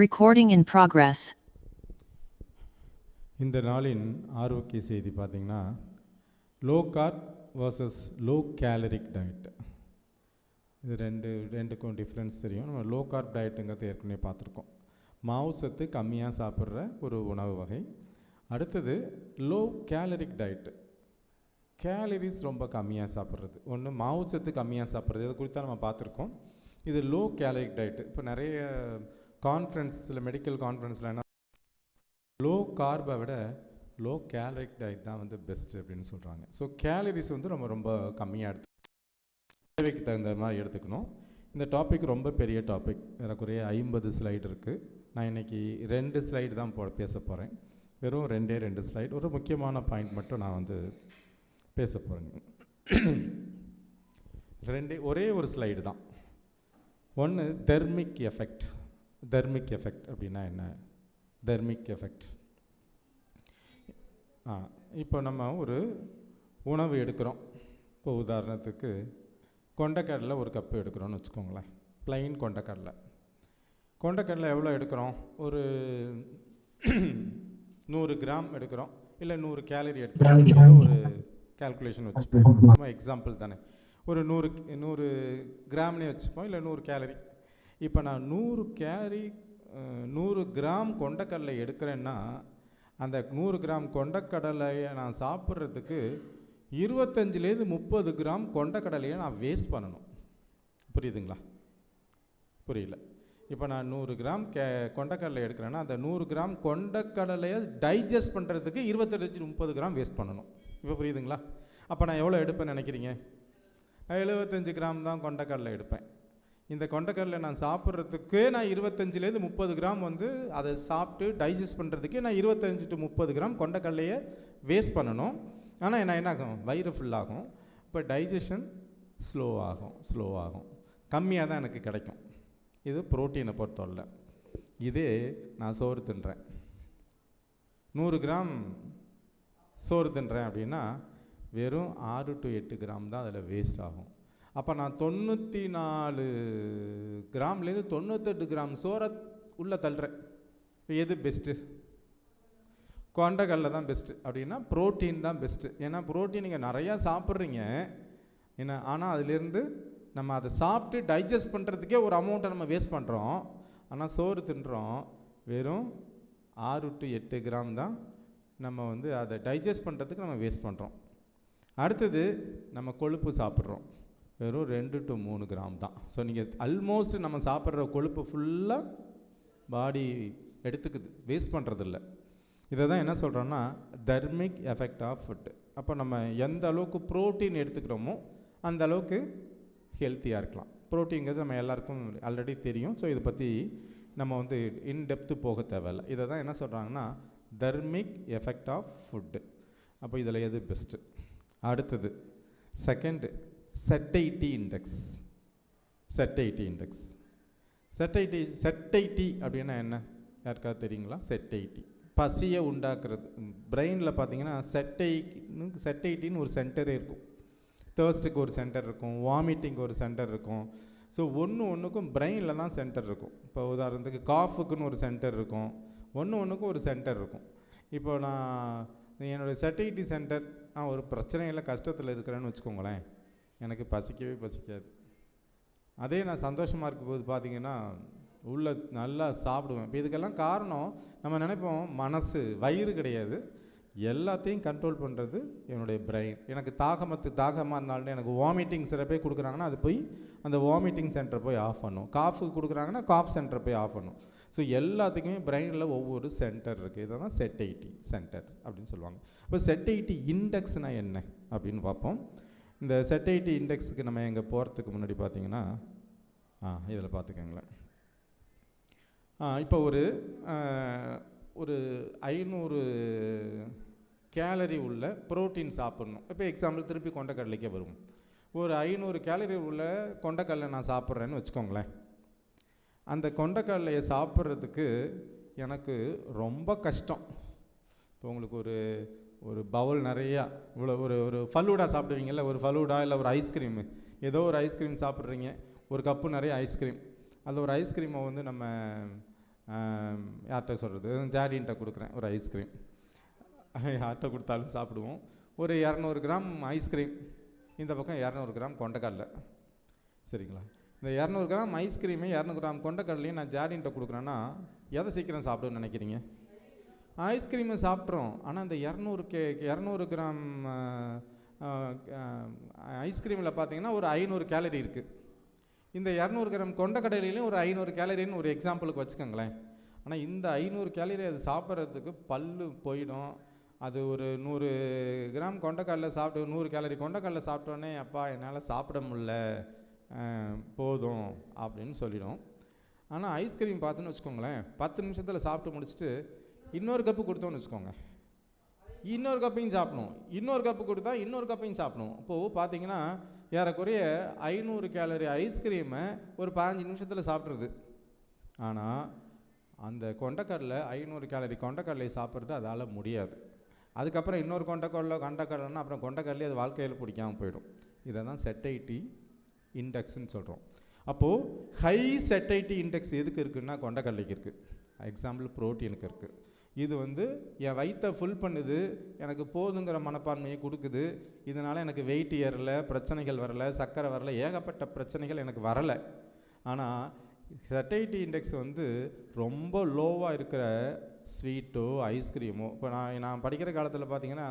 Recording in progress. இந்த நாளின் ஆரோக்கிய செய்தி பார்த்தீங்கன்னா low carb versus low caloric diet இது ரெண்டு ரெண்டுக்கும் டிஃப்ரென்ஸ் தெரியும். நம்ம லோ கார்ப் டயட்டுங்கிறது ஏற்கனவே பார்த்துருக்கோம். மாவு சத்து கம்மியாக சாப்பிட்ற ஒரு உணவு வகை. அடுத்தது லோ கேலரிக் டயட்டு கேலரிஸ் ரொம்ப கம்மியாக சாப்பிட்றது. ஒன்று மாவு சத்து கம்மியாக சாப்பிட்றது. இதை குறித்தா நம்ம பார்த்துருக்கோம். இது லோ கேலரிக் டயட்டு இப்போ நிறைய கான்ஃபரன்ஸில் மெடிக்கல் கான்ஃபரன்ஸில் என்ன லோ கார்பை விட லோ கேலரிக் டயட் தான் வந்து பெஸ்ட் அப்படின்னு சொல்கிறாங்க ஸோ கேலரிஸ் வந்து நம்ம ரொம்ப கம்மியாக எடுத்து தேவைக்கு தகுந்த மாதிரி எடுத்துக்கணும். இந்த டாபிக் ரொம்ப பெரிய டாபிக் ஏறக்குறைய ஐம்பது ஸ்லைடு இருக்குது நான் இன்னைக்கு ரெண்டு ஸ்லைடு தான் போ பேச போகிறேன் வெறும் ரெண்டே ரெண்டு ஸ்லைடு ஒரு முக்கியமான பாயிண்ட் மட்டும் நான் வந்து பேச போகிறேங்க ரெண்டே ஒரே ஒரு ஸ்லைடு தான். ஒன்று தெர்மிக் எஃபெக்ட் தெர்மிக் எஃபெக்ட் அப்படின்னா என்ன? Thermic effect. ஆ இப்போ நம்ம ஒரு உணவு எடுக்கிறோம். இப்போ உதாரணத்துக்கு கொண்டக்கடலை ஒரு கப்பு எடுக்கிறோன்னு வச்சுக்கோங்களேன். ப்ளைன் கொண்டக்கடலை. கொண்டக்கடலை எவ்வளோ எடுக்கிறோம்? ஒரு நூறு கிராம் எடுக்கிறோம். இல்லை நூறு கேலரி எடுத்துக்கிறோம் ஒரு கால்குலேஷன் வச்சுப்போம். சும்மா எக்ஸாம்பிள் தானே. ஒரு நூறு நூறு கிராம்னே வச்சுப்போம். இல்லை நூறு கேலரி இப்போ நான் நூறு கேரி நூறு கிராம் கொண்டக்கடலை எடுக்கிறேன்னா அந்த நூறு கிராம் கொண்டக்கடலையை நான் சாப்பிட்றதுக்கு இருபத்தஞ்சிலேருந்து முப்பது கிராம் கொண்டக்கடலையை நான் வேஸ்ட் பண்ணணும். புரியுதுங்களா? புரியல. இப்போ நான் நூறு கிராம் கே கொண்டக்கடலை எடுக்கிறேன்னா அந்த நூறு கிராம் கொண்டக்கடலையை டைஜஸ்ட் பண்ணுறதுக்கு இருபத்தஞ்சு முப்பது கிராம் வேஸ்ட் பண்ணணும். இப்போ புரியுதுங்களா? அப்போ நான் எவ்வளோ எடுப்பேன்னு நினைக்கிறீங்க? எழுபத்தஞ்சு கிராம் தான் கொண்டக்கடலை எடுப்பேன். இந்த கொண்டக்கடலை நான் சாப்பிட்றதுக்கே நான் இருபத்தஞ்சிலேருந்து முப்பது கிராம் வந்து அதை சாப்பிட்டு டைஜஸ்ட் பண்ணுறதுக்கே நான் இருபத்தஞ்சு டு முப்பது கிராம் கொண்டக்கடலையை வேஸ்ட் பண்ணணும். ஆனால் என்ன என்ன ஆகும்? வயிறு ஃபுல்லாகும் இப்போ டைஜஷன் ஸ்லோவாகும் ஸ்லோவாகும் கம்மியாக தான் எனக்கு கிடைக்கும். இது புரோட்டீனை பொறுத்தவரை இது நான் சோறு தின்றேன். நூறு கிராம் சோறு தின்றேன் அப்படின்னா வெறும் ஆறு டு எட்டு கிராம் தான் அதில் வேஸ்ட் ஆகும். அப்போ நான் தொண்ணூற்றி நாலு கிராம்லேருந்து தொண்ணூத்தெட்டு கிராம் சோறை உள்ளே தள்ளுறேன். இப்போ எது பெஸ்ட்டு கொண்டக்கடலை தான் பெஸ்ட்டு அப்படின்னா ப்ரோட்டீன் தான் பெஸ்ட்டு ஏன்னா ப்ரோட்டீன் நீங்கள் நிறையா சாப்பிட்றீங்க. என்ன ஆனால் அதுலேருந்து நம்ம அதை சாப்பிட்டு டைஜஸ்ட் பண்ணுறதுக்கே ஒரு அமௌண்ட்டை நம்ம வேஸ்ட் பண்ணுறோம் ஆனால் சோறு தின்றோம். வெறும் ஆறு டு எட்டு கிராம் தான் நம்ம வந்து அதை டைஜஸ்ட் பண்ணுறதுக்கு நம்ம வேஸ்ட் பண்ணுறோம் அடுத்தது நம்ம கொழுப்பு சாப்பிட்றோம். வெறும் ரெண்டு டு மூணு கிராம் தான். ஸோ நீங்கள் அல்மோஸ்ட் நம்ம சாப்பிட்ற கொழுப்பு ஃபுல்லாக பாடி எடுத்துக்குது. வேஸ்ட் பண்ணுறதில்ல இதை தான் என்ன சொல்கிறோன்னா தர்மிக் எஃபெக்ட் ஆஃப் ஃபுட்டு அப்போ நம்ம எந்த அளவுக்கு ப்ரோட்டீன் எடுத்துக்கிறோமோ அந்த அளவுக்கு ஹெல்த்தியாக இருக்கலாம். ப்ரோட்டீன்கிறது நம்ம எல்லாருக்கும் ஆல்ரெடி தெரியும். ஸோ இதை பற்றி நம்ம வந்து இன்டெப்த்து போக தேவையில்லை. இதை தான் என்ன சொல்கிறாங்கன்னா தர்மிக் எஃபெக்ட் ஆஃப் ஃபுட்டு அப்போ இதில் எது பெஸ்ட்டு அடுத்தது second satiety index satiety index satiety satiety அப்படின்னா என்ன? யாருக்காவது தெரியுங்களா? செட்டைட்டி பசியை உண்டாக்குறது. பிரெயினில் பார்த்தீங்கன்னா செட்டைன்னு செட்டைட்டின்னு ஒரு சென்டரே இருக்கும். தேர்ஸ்ட்டுக்கு ஒரு சென்டர் இருக்கும். வாமிட்டிங்க்கு ஒரு சென்டர் இருக்கும். ஸோ ஒன்று ஒன்றுக்கும் பிரெயினில் தான் சென்டர் இருக்கும். இப்போ உதாரணத்துக்கு காஃபுக்குன்னு ஒரு சென்டர் இருக்கும். ஒன்று ஒன்றுக்கும் ஒரு சென்டர் இருக்கும். இப்போ நான் என்னுடைய செட்டைட்டி சென்டர் நான் ஒரு பிரச்சனையில் கஷ்டத்தில் இருக்கிறேன்னு வச்சுக்கோங்களேன். எனக்கு பசிக்கவே பசிக்காது. அதே நான் சந்தோஷமாக இருக்கும்போது பார்த்தீங்கன்னா உள்ள நல்லா சாப்பிடுவேன். இப்போ இதுக்கெல்லாம் காரணம் நம்ம நினைப்போம் மனசு வயிறு கிடையாது. எல்லாத்தையும் கண்ட்ரோல் பண்ணுறது என்னுடைய பிரெயின் எனக்கு தாகமத்து தாகமாக இருந்தாலும் எனக்கு வாமிட்டிங் சிறப்பே கொடுக்குறாங்கன்னா அது போய் அந்த வாமிட்டிங் சென்டர் போய் ஆஃப் பண்ணும். காஃபுக்கு கொடுக்குறாங்கன்னா காஃப் சென்டர் போய் ஆஃப் பண்ணும். ஸோ எல்லாத்துக்குமே பிரெயினில் ஒவ்வொரு சென்டர் இருக்குது இதை தான் செட்ஐடி சென்டர் அப்படின்னு சொல்லுவாங்க. இப்போ செட்டைட்டி இண்டெக்ஸ்னால் என்ன? அப்படின்னு பார்ப்போம். இந்த செட்ஐடி இண்டெக்ஸுக்கு நம்ம எங்கே போகிறதுக்கு முன்னாடி பார்த்தீங்கன்னா ஆ இதில் பார்த்துக்கோங்களேன் இப்போ ஒரு ஒரு ஐநூறு கேலரி உள்ள ப்ரோட்டீன் சாப்பிட்ணும். இப்போ எக்ஸாம்பிள் திருப்பி கொண்டக்கடலைக்கே வரும் ஒரு ஐநூறு கேலரி உள்ள கொண்டக்கடலை நான் சாப்பிட்றேன்னு வச்சுக்கோங்களேன். அந்த கொண்டக்கடலையை சாப்பிட்றதுக்கு எனக்கு ரொம்ப கஷ்டம். இப்போ உங்களுக்கு ஒரு ஒரு பவுல் நிறையா இவ்வளோ ஒரு ஒரு ஃபலூடா சாப்பிடுவீங்கல்ல ஒரு ஃபலூடா இல்லை ஒரு ஐஸ்கிரீமு ஏதோ ஒரு ஐஸ்கிரீம் சாப்பிட்றீங்க ஒரு கப்பு நிறைய ஐஸ்கிரீம் அந்த ஒரு ஐஸ்கிரீமை வந்து நம்ம யார்கிட்ட சொல்கிறது ஜாடின்ட்ட கொடுக்குறேன் ஒரு ஐஸ்கிரீம் யார்கிட்ட கொடுத்தாலும் சாப்பிடுவோம். ஒரு இரநூறு கிராம் ஐஸ்கிரீம் இந்த பக்கம் இரநூறு கிராம் கொண்டக்கடலை. சரிங்களா? இந்த இரநூறு கிராம் ஐஸ்கிரீமு இரநூறு கிராம் கொண்டக்கடலையும் நான் ஜாடின்ட்ட கொடுக்குறேன்னா எதை சீக்கிரம் சாப்பிடுன்னு நினைக்கிறீங்க? ஐஸ்கிரீமை சாப்பிட்றோம். ஆனால் இந்த இரநூறு கே இரநூறு கிராம் ஐஸ்கிரீமில் பார்த்தீங்கன்னா ஒரு ஐநூறு கேலரி இருக்குது இந்த இரநூறு கிராம் கொண்டக்கடலையிலையும் ஒரு ஐநூறு கேலரின்னு ஒரு எக்ஸாம்பிளுக்கு வச்சுக்கோங்களேன். ஆனால் இந்த ஐநூறு கேலரி அது சாப்பிட்றதுக்கு பல்லு போயிடும். அது ஒரு நூறு கிராம் கொண்டக்கடலை சாப்பிட்டு நூறு கேலரி கொண்டக்கடலை சாப்பிட்டோன்னே அப்பா என்னால் சாப்பிட முடியல. போதும் அப்படின்னு சொல்லிடும். ஆனால் ஐஸ்கிரீம் பார்த்துன்னு வச்சுக்கோங்களேன் பத்து நிமிஷத்தில் சாப்பிட்டு முடிச்சுட்டு இன்னொரு கப்பு கொடுத்தோன்னு வச்சுக்கோங்க. இன்னொரு கப்பையும் சாப்பிடணும். இன்னொரு கப்பு கொடுத்தா இன்னொரு கப்பையும் சாப்பிடணும். இப்போது பார்த்தீங்கன்னா ஏறக்குறைய ஐநூறு கேலரி ஐஸ்கிரீமை ஒரு பதினஞ்சு நிமிஷத்தில் சாப்பிட்றது ஆனால் அந்த கொண்டக்கடலை ஐநூறு கேலரி கொண்டக்கடலை சாப்பிட்றது அதால் முடியாது. அதுக்கப்புறம் இன்னொரு கொண்டக்கடலை கொண்டக்கடலைன்னா அப்புறம் கொண்டக்கடலையே அது வாழ்க்கையில் பிடிக்காமல் போயிடும். இதை தான் செட்டைட்டி இண்டெக்ஸ்ன்னு சொல்கிறோம் அப்போது ஹை செட்டைட்டி இண்டெக்ஸ் எதுக்கு இருக்குன்னா கொண்டக்கடலைக்கு இருக்குது எக்ஸாம்பிள் புரோட்டீனுக்கு இருக்குது இது வந்து என் வயிற்றை ஃபுல் பண்ணுது எனக்கு போதுங்கிற மனப்பான்மையை கொடுக்குது. இதனால் எனக்கு வெயிட் ஏறல பிரச்சனைகள் வரல சர்க்கரை வரல ஏகப்பட்ட பிரச்சனைகள் எனக்கு வரலை. ஆனால் செட்டைட்டி இண்டெக்ஸ் வந்து ரொம்ப லோவாக இருக்கிற ஸ்வீட்டோ ஐஸ்கிரீமோ இப்போ நான் நான் படிக்கிற காலத்தில் பார்த்தீங்கன்னா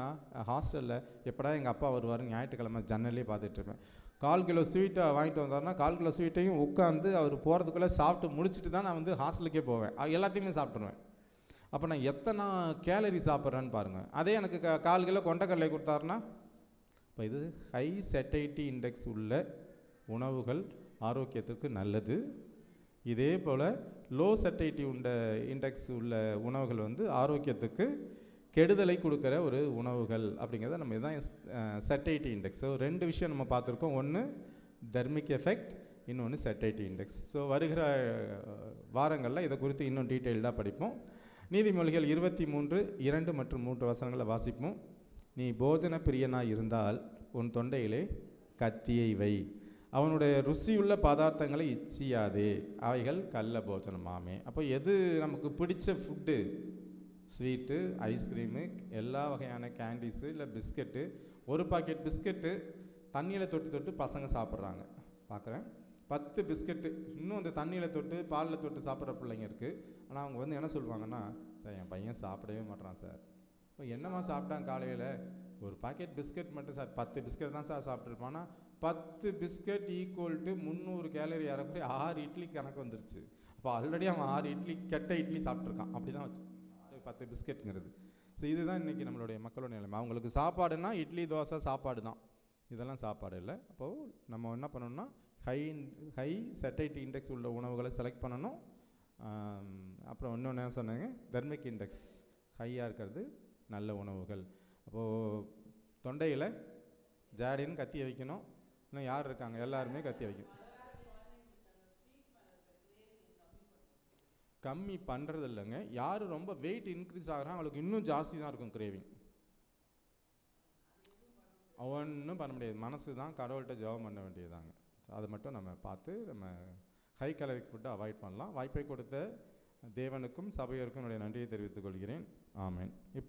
ஹாஸ்டலில் எப்படா எங்கள் அப்பா வருவார் ஞாயிற்றுக்கிழமை ஜன்னல்லே பார்த்துட்ருப்பேன் கால் கிலோ ஸ்வீட்டை வாங்கிட்டு வந்தாருன்னா கால் கிலோ ஸ்வீட்டையும் உட்காந்து அவர் போகிறதுக்குள்ளே சாப்பிட்டு முடிச்சுட்டு தான் நான் வந்து ஹாஸ்டலுக்கே போவேன். எல்லாத்தையுமே சாப்பிட்ருவேன் அப்போ நான் எத்தனை கேலரி சாப்பிட்றேன்னு பாருங்கள் அதே எனக்கு க கால் கிலோ கொண்டக்கடலை கொடுத்தாருன்னா இப்போ இது ஹை செட்டைட்டி இண்டெக்ஸ் உள்ள உணவுகள் ஆரோக்கியத்திற்கு நல்லது. இதே போல் லோ செட்டைட்டி உண்ட இண்டெக்ஸ் உள்ள உணவுகள் வந்து ஆரோக்கியத்துக்கு கெடுதலை கொடுக்குற ஒரு உணவுகள் அப்படிங்கிறத நம்ம இதுதான் செட்டைட்டி இண்டெக்ஸ் ஸோ ரெண்டு விஷயம் நம்ம பார்த்துருக்கோம். ஒன்று தெர்மிக் எஃபெக்ட் இன்னொன்று செட்டைட்டி இண்டெக்ஸ் ஸோ வருகிற வாரங்களில் இதை குறித்து இன்னும் டீட்டெயில்டாக படிப்போம். நீதிமொழிகள் இருபத்தி மூன்று இரண்டு மற்றும் மூன்று வசனங்களை வாசிப்போம். நீ போஜன பிரியனாக இருந்தால் உன் தொண்டையிலே கத்தியை வை. அவனுடைய ருசியுள்ள பதார்த்தங்களை இச்சியாதே. அவைகள் கள்ள போஜனமாமே. அப்போ எது நமக்கு பிடிச்ச ஃபுட்டு ஸ்வீட்டு ஐஸ்கிரீமு எல்லா வகையான கேண்டீஸு இல்லை பிஸ்கெட்டு ஒரு பாக்கெட் பிஸ்கெட்டு தண்ணியில் தொட்டு தொட்டு பசங்க சாப்பிட்றாங்க. பார்க்குறேன் பத்து பிஸ்கெட்டு இன்னும் அந்த தண்ணியில் தொட்டு பாலில் தொட்டு சாப்பிட்ற பிள்ளைங்க இருக்குது ஆனால் அவங்க வந்து என்ன சொல்லுவாங்கன்னா சார் என் பையன் சாப்பிடவே மாட்டான் சார். இப்போ என்னம்மா சாப்பிட்டான் காலையில்? ஒரு பாக்கெட் பிஸ்கெட் மட்டும் சார். பத்து பிஸ்கெட் தான் சார் சாப்பிட்ருப்பானா பத்து பிஸ்கெட் ஈக்குவல் டு முந்நூறு கேலரி இறக்குறி ஆறு இட்லி கணக்கு வந்துருச்சு. அப்போ ஆல்ரெடி அவன் ஆறு இட்லி கெட்ட இட்லி சாப்பிட்ருக்கான் அப்படி தான் வச்சு பத்து பிஸ்கெட்டுங்கிறது ஸோ இதுதான் இன்றைக்கி நம்மளுடைய மக்களோட நிலைமை. அவங்களுக்கு சாப்பாடுனா இட்லி தோசை சாப்பாடு தான் இதெல்லாம் சாப்பாடு இல்லை. அப்போது நம்ம என்ன பண்ணணும்னா ஹை ஹை செட்டைட்டி இண்டெக்ஸ் உள்ள உணவுகளை செலக்ட் பண்ணணும். அப்புறம் இன்னொன்று என்ன சொன்னாங்க? தெர்மிக் இண்டெக்ஸ் ஹையாக இருக்கிறது நல்ல உணவுகள். அப்போது தொண்டையில் ஜாடின்னு கத்தி வைக்கணும். இன்னும் யார் இருக்காங்க? எல்லாருமே கத்தி வைக்கணும் கம்மி பண்ணுறது இல்லைங்க. யார் ரொம்ப வெயிட் இன்க்ரீஸ் ஆகிறாங்க அவங்களுக்கு இன்னும் ஜாஸ்தி தான் இருக்கும் கிரேவிங் ஒன்றும் பண்ண முடியாது. மனசு தான் கடவுள்கிட்ட ஜெபம் பண்ண வேண்டியதாங்க அதை மட்டும் நம்ம பார்த்து நம்ம ஹை கலரிக் ஃபுட்டை அவாய்ட் பண்ணலாம். வாய்ப்பை கொடுத்த தேவனுக்கும் சபையோருக்கும் என்னுடைய நன்றியை தெரிவித்துக் கொள்கிறேன். ஆமேன். இப்போ